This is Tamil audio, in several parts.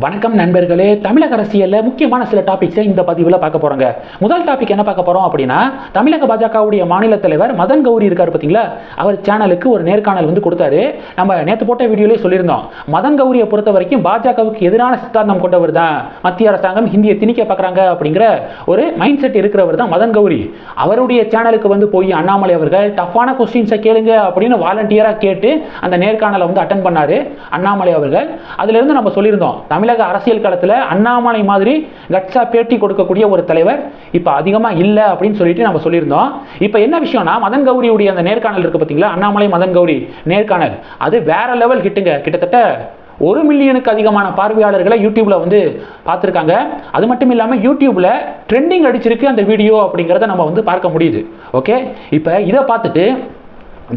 வணக்கம் நண்பர்களே தமிழக அரசியலில் முக்கியமான சில டாபிக்ஸை இந்த பதிவில் பார்க்க போகிறோங்க முதல் டாபிக் என்ன பார்க்க போகிறோம் அப்படின்னா தமிழக பாஜகவுடைய மாநில தலைவர் மதன் கௌரி இருக்கார் பார்த்தீங்களா அவர் சேனலுக்கு ஒரு நேர்காணல் வந்து கொடுத்தாரு. நம்ம நேற்று போட்ட வீடியோலேயே சொல்லியிருந்தோம். மதன் கௌரியை பொறுத்த வரைக்கும் பாஜகவுக்கு எதிரான சித்தாந்தம் கொண்டவர் தான். மத்திய அரசாங்கம் ஹிந்தியை திணிக்க பார்க்குறாங்க அப்படிங்கிற ஒரு மைண்ட் செட் இருக்கிறவர் தான் மதன் கௌரி. அவருடைய சேனலுக்கு வந்து போய் அண்ணாமலை அவர்கள் டஃப்பான கொஸ்டின்ஸை கேளுங்க அப்படின்னு வாலண்டியராக கேட்டு அந்த நேர்காணலை வந்து அட்டன் பண்ணாரு அண்ணாமலை அவர்கள். அதிலிருந்து நம்ம சொல்லியிருந்தோம் தமிழக அரசியல் களத்தில் அண்ணாமலை மாதிரி கட்ஸா பேட்டி கொடுக்கக்கூடிய ஒரு தலைவர் இப்போ அதிகமாக இல்லை அப்படின்னு சொல்லிட்டு நம்ம சொல்லியிருந்தோம். இப்போ என்ன விஷயம்னா மதன் கௌரியுடைய அந்த நேர்காணல் இருக்குது பார்த்தீங்களா அண்ணாமலை மதன் கௌரி நேர்காணல். அது வேற லெவல் கிட்டுங்க. கிட்டத்தட்ட ஒரு மில்லியனுக்கு அதிகமான பார்வையாளர்களை யூடியூப்ல வந்து பார்த்துருக்காங்க. அது மட்டும் இல்லாமல் யூடியூப்ல ட்ரெண்டிங் அடிச்சிருக்கு அந்த வீடியோ அப்படிங்கிறத நம்ம வந்து பார்க்க முடியுது. ஓகே இப்போ இதை பார்த்துட்டு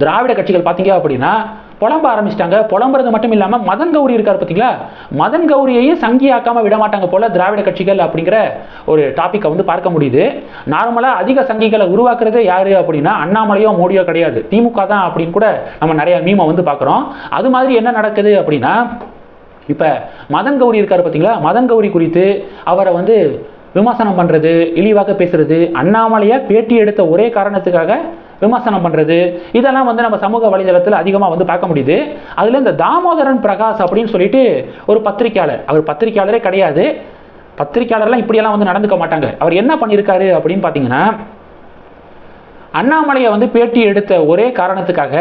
திராவிட கட்சிகள் பார்த்தீங்க அப்படின்னா புலம்ப ஆரம்பிச்சிட்டாங்க. புலம்புறது மட்டும் இல்லாமல் மதன் கௌரி இருக்கார் பார்த்தீங்களா மதன் கௌரியையும் சங்கியாக்காம விட மாட்டாங்க போல திராவிட கட்சிகள் அப்படிங்கிற ஒரு டாப்பிக்கை வந்து பார்க்க முடியுது. நார்மலாக அதிக சங்கிகளை உருவாக்குறது யாரு அப்படின்னா அண்ணாமலையோ மோடியோ கிடையாது. திமுக தான் அப்படின்னு கூட நம்ம நிறைய மீமை வந்து பார்க்குறோம். அது மாதிரி என்ன நடக்குது அப்படின்னா இப்போ மதன் கௌரி இருக்கார் பார்த்தீங்களா மதன் கௌரி குறித்து அவரை வந்து விமர்சனம் பண்ணுறது இழிவாக பேசுறது அண்ணாமலையை பேட்டி எடுத்த ஒரே காரணத்துக்காக விமர்சனம் பண்ணுறது இதெல்லாம் வந்து நம்ம சமூக வலைதளத்தில் அதிகமாக வந்து பார்க்க முடியுது. அதில் இந்த தாமோதரன் பிரகாஷ் அப்படின்னு சொல்லிட்டு ஒரு பத்திரிக்கையாளர் அவர் பத்திரிக்கையாளரே கிடையாது. பத்திரிக்கையாளர்லாம் இப்படியெல்லாம் வந்து நடந்துக்க மாட்டாங்க. அவர் என்ன பண்ணியிருக்காரு அப்படின்னு பார்த்தீங்கன்னா அண்ணாமலையை வந்து பேட்டி எடுத்த ஒரே காரணத்துக்காக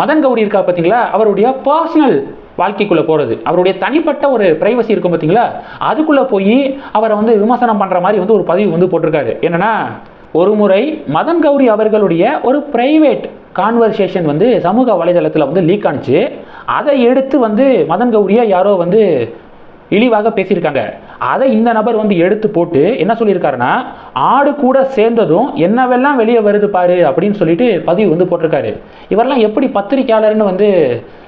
மதன் கௌரி இருக்கா பார்த்தீங்களா? அவருடைய பர்சனல் வாழ்க்கைக்குள்ளே போகிறது அவருடைய தனிப்பட்ட ஒரு பிரைவசி இருக்கும் பார்த்தீங்களா? அதுக்குள்ளே போய் அவரை வந்து விமர்சனம் பண்ணுற மாதிரி வந்து ஒரு பதிவு வந்து போட்டிருக்காரு. என்னன்னா ஒரு முறை மதன் கௌரி அவர்களுடைய ஒரு பிரைவேட் கான்வர்சேஷன் வந்து சமூக வலைதளத்தில் வந்து லீக் ஆனிச்சு. அதை எடுத்து வந்து மதன் கௌரியை யாரோ வந்து இழிவாக பேசியிருக்காங்க. அதை இந்த நபர் வந்து எடுத்து போட்டு என்ன சொல்லியிருக்காருன்னா ஆடு கூட சேர்ந்ததும் என்னவெல்லாம் வெளியே வருது பாரு அப்படின்னு சொல்லிட்டு பதிவு வந்து போட்டிருக்காரு. இவரெல்லாம் எப்படி பத்திரிக்கையாளர்னு வந்து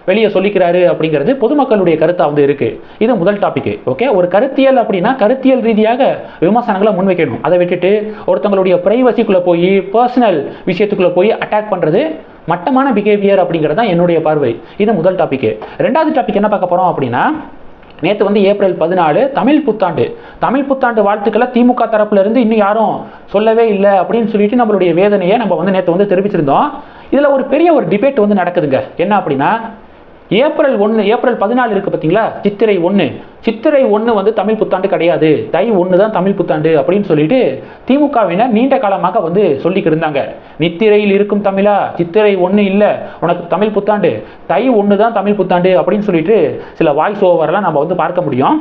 வெளியே சொல்லிக்கிறாரு அப்படிங்கிறது பொதுமக்களுடைய கருத்தாக வந்து இருக்கு. இது முதல் டாபிக் ஓகே ஒரு கருத்தியல் அப்படின்னா கருத்தியல் ரீதியாக விமர்சனங்களை முன்வைக்கணும். அதை விட்டுட்டு ஒருத்தவங்களுடைய ப்ரைவசிக்குள்ளே போய் பர்சனல் விஷயத்துக்குள்ளே போய் அட்டாக் பண்ணுறது மட்டமான பிஹேவியர் அப்படிங்கிறது தான் என்னுடைய பார்வை. இது முதல் டாபிக் ரெண்டாவது டாபிக் என்ன பார்க்க போகிறோம் அப்படின்னா நேற்று வந்து ஏப்ரல் பதினாலு தமிழ் புத்தாண்டு. தமிழ் புத்தாண்டு வாழ்த்துக்களை திமுக தரப்புல இருந்து இன்னும் யாரும் சொல்லவே இல்லை அப்படின்னு சொல்லிட்டு நம்மளுடைய வேதனையை நம்ம வந்து நேற்று வந்து தெரிவிச்சிருந்தோம். இதில் ஒரு பெரிய ஒரு டிபேட் வந்து நடக்குதுங்க. என்ன அப்படின்னா ஏப்ரல் ஒன்று ஏப்ரல் பதினாலு இருக்குது பார்த்தீங்களா சித்திரை ஒன்று சித்திரை ஒன்று வந்து தமிழ் புத்தாண்டு கிடையாது. தை ஒன்று தான் தமிழ் புத்தாண்டு அப்படின்னு சொல்லிட்டு திமுகவினர் நீண்ட காலமாக வந்து சொல்லிக்கிட்டு இருந்தாங்க. நித்திரையில் இருக்கும் தமிழா? சித்திரை ஒன்று இல்லை. உனக்கு தமிழ் புத்தாண்டு. தை ஒன்று தான் தமிழ் புத்தாண்டு அப்படின்னு சொல்லிட்டு சில வாய்ஸ் ஓவர்லாம் நம்ம வந்து பார்க்க முடியும்.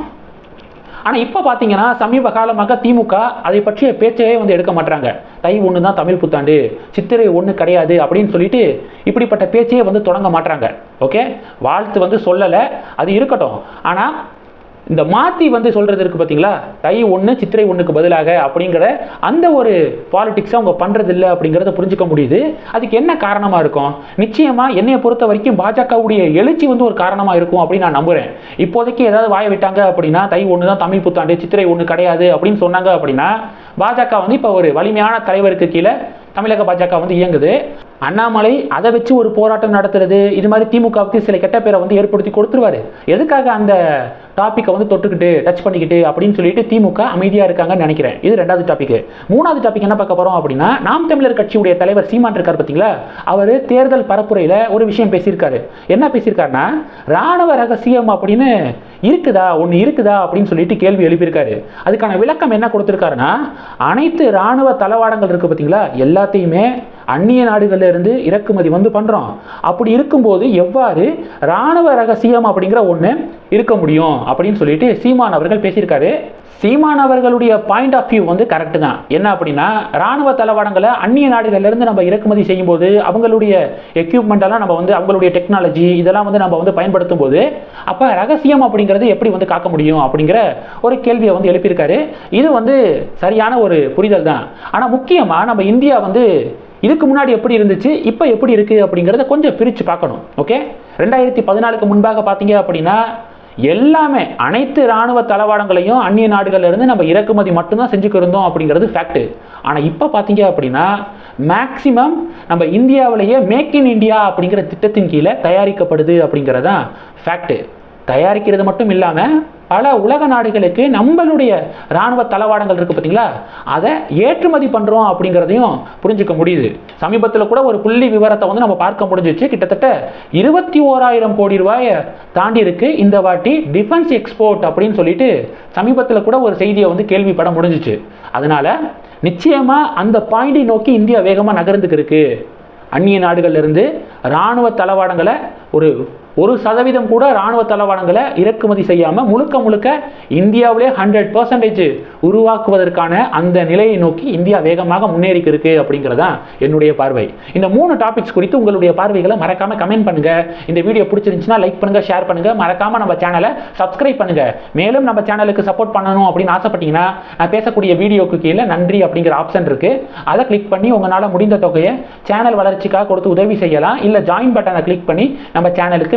ஆனால் இப்போ பார்த்தீங்கன்னா சமீப காலமாக திமுக அதை பற்றிய பேச்சையே வந்து எடுக்க மாட்டாங்க தை ஒன்று தான் தமிழ் புத்தாண்டு சித்திரை ஒன்று கிடையாது அப்படின்னு சொல்லிட்டு இப்படிப்பட்ட பேச்சையே வந்து தொடங்க மாட்டாங்க ஓகே வாழ்த்து வந்து சொல்லலை. அது இருக்கட்டும். ஆனால் இந்த மாற்றி வந்து சொல்கிறது இருக்குது பார்த்தீங்களா தை ஒன்று சித்திரை ஒன்றுக்கு பதிலாக அப்படிங்கிற அந்த ஒரு பாலிட்டிக்ஸை அவங்க பண்ணுறது இல்லை அப்படிங்கிறத புரிஞ்சுக்க முடியுது. அதுக்கு என்ன காரணமாக இருக்கும்? நிச்சயமாக என்னையை பொறுத்த வரைக்கும் பாஜகவுடைய எழுச்சி வந்து ஒரு காரணமாக இருக்கும் அப்படின்னு நான் நம்புகிறேன் இப்போதைக்கு ஏதாவது வாய விட்டாங்க அப்படின்னா தை ஒன்று தான் தமிழ் புத்தாண்டு சித்திரை ஒன்று கிடையாது அப்படின்னு சொன்னாங்க அப்படின்னா பாஜக வந்து இப்போ ஒரு வலிமையான தலைவருக்கு கீழே தமிழக பாஜக வந்து இயங்குது. அண்ணாமலை அதை வச்சு ஒரு போராட்டம் நடத்துறது இது மாதிரி திமுகவுக்கு சில கெட்ட பேரை வந்து ஏற்படுத்தி கொடுத்துருவாரு. எதுக்காக அந்த டாப்பிக்கை வந்து தொட்டுக்கிட்டு டச் பண்ணிக்கிட்டு அப்படின்னு சொல்லிட்டு திமுக அமைதியாக இருக்காங்கன்னு நினைக்கிறேன். இது ரெண்டாவது டாபிக் மூணாவது டாபிக் என்ன பார்க்க போகிறோம் அப்படின்னா நாம் தமிழர் கட்சியுடைய தலைவர் சீமான் இருக்கார் பார்த்தீங்களா அவர் தேர்தல் பரப்புரையில் ஒரு விஷயம் பேசியிருக்காரு. என்ன பேசியிருக்காருன்னா ராணுவ ரகசியம் அப்படின்னு இருக்குதா ஒன்று இருக்குதா அப்படின்னு சொல்லிட்டு கேள்வி எழுப்பியிருக்காரு. அதுக்கான விளக்கம் என்ன கொடுத்துருக்காருன்னா அனைத்து ராணுவ தளவாடங்கள் இருக்குது பார்த்தீங்களா எல்லாத்தையுமே அந்நிய நாடுகளில் இருந்து இறக்குமதி வந்து பண்ணுறோம் அப்படி இருக்கும்போது எவ்வாறு ராணுவ ரகசியம் அப்படிங்கிற ஒன்று இருக்க முடியும் அப்படின்னு சொல்லிட்டு சீமான் அவர்கள் பேசியிருக்காரு. சீமான் அவர்களுடைய பாயிண்ட் ஆஃப் வியூ வந்து கரெக்டு தான். என்ன அப்படின்னா ராணுவ தளவாடங்களை அந்நிய நாடுகள்ல இருந்து நம்ம இறக்குமதி செய்யும்போது அவங்களுடைய எக்யூப்மெண்ட்டெல்லாம் நம்ம வந்து அவங்களுடைய டெக்னாலஜி இதெல்லாம் வந்து நம்ம வந்து பயன்படுத்தும் போது அப்போ ரகசியம் அப்படிங்கிறது எப்படி வந்து காக்க முடியும் அப்படிங்கிற ஒரு கேள்வியை வந்து எழுப்பியிருக்காரு. இது வந்து சரியான ஒரு புரிதல் தான். ஆனால் முக்கியமாக நம்ம இந்தியா வந்து இதுக்கு முன்னாடி எப்படி இருந்துச்சு இப்போ எப்படி இருக்குது அப்படிங்கிறத கொஞ்சம் பிரித்து பார்க்கணும் ஓகே ரெண்டாயிரத்தி பதினாலுக்கு முன்பாக பார்த்தீங்க அப்படின்னா எல்லாமே அனைத்து இராணுவ தளவாடங்களையும் அந்நிய நாடுகளிலிருந்து நம்ம இறக்குமதி மட்டும்தான் செஞ்சுக்கிருந்தோம் அப்படிங்கிறது ஃபேக்ட்டு ஆனால் இப்போ பார்த்தீங்க அப்படின்னா மேக்சிமம் நம்ம இந்தியாவிலேயே மேக் இன் இந்தியா அப்படிங்கிற திட்டத்தின் கீழே தயாரிக்கப்படுது அப்படிங்கிறதான் ஃபேக்ட்டு தயாரிக்கிறது மட்டும் இல்லாமல் பல உலக நாடுகளுக்கு நம்மளுடைய இராணுவ தளவாடங்கள் இருக்குது பார்த்தீங்களா அதை ஏற்றுமதி பண்ணுறோம் அப்படிங்கிறதையும் புரிஞ்சுக்க முடியுது. சமீபத்தில் கூட ஒரு புள்ளி விவரத்தை வந்து நம்ம பார்க்க முடிஞ்சிச்சு. கிட்டத்தட்ட இருபத்தி ஓராயிரம் கோடி ரூபாயை தாண்டி இருக்கு. இந்த வாட்டி டிஃபென்ஸ் எக்ஸ்போர்ட் அப்படின்னு சொல்லிட்டு சமீபத்தில் கூட ஒரு செய்தியை வந்து கேள்விப்பட முடிஞ்சிச்சு. அதனால நிச்சயமாக அந்த பாயிண்டை நோக்கி இந்தியா வேகமாக நகர்ந்துக்கு இருக்கு அந்நிய நாடுகள்லேருந்து இராணுவ தளவாடங்களை ஒரு ஒரு சதவீதம் கூட இராணுவ தளவாடங்களை இறக்குமதி செய்யாமல் முழுக்க முழுக்க இந்தியாவிலே ஹண்ட்ரட் பர்சன்டேஜ் உருவாக்குவதற்கான அந்த நிலையை நோக்கி இந்தியா வேகமாக முன்னேறிக்கு இருக்கு அப்படிங்கிறதான் என்னுடைய பார்வை. இந்த மூணு டாபிக்ஸ் குறித்து உங்களுடைய பார்வைகளை மறக்காமல் கமெண்ட் பண்ணுங்க. இந்த வீடியோ பிடிச்சிருந்துச்சுன்னா லைக் பண்ணுங்க ஷேர் பண்ணுங்க. மறக்காம நம்ம சேனலை சப்ஸ்கிரைப் பண்ணுங்க. மேலும் நம்ம சேனலுக்கு சப்போர்ட் பண்ணணும் அப்படின்னு ஆசைப்பட்டீங்கன்னா நான் பேசக்கூடிய வீடியோக்கு கீழே நன்றி அப்படிங்கிற ஆப்ஷன் இருக்கு. அதை கிளிக் பண்ணி உங்களால் முடிந்த தொகையை சேனல் வளர்ச்சிக்காக கொடுத்து உதவி செய்யலாம். இல்லை ஜாயின் பட்டனை கிளிக் பண்ணி நம்ம சேனலுக்கு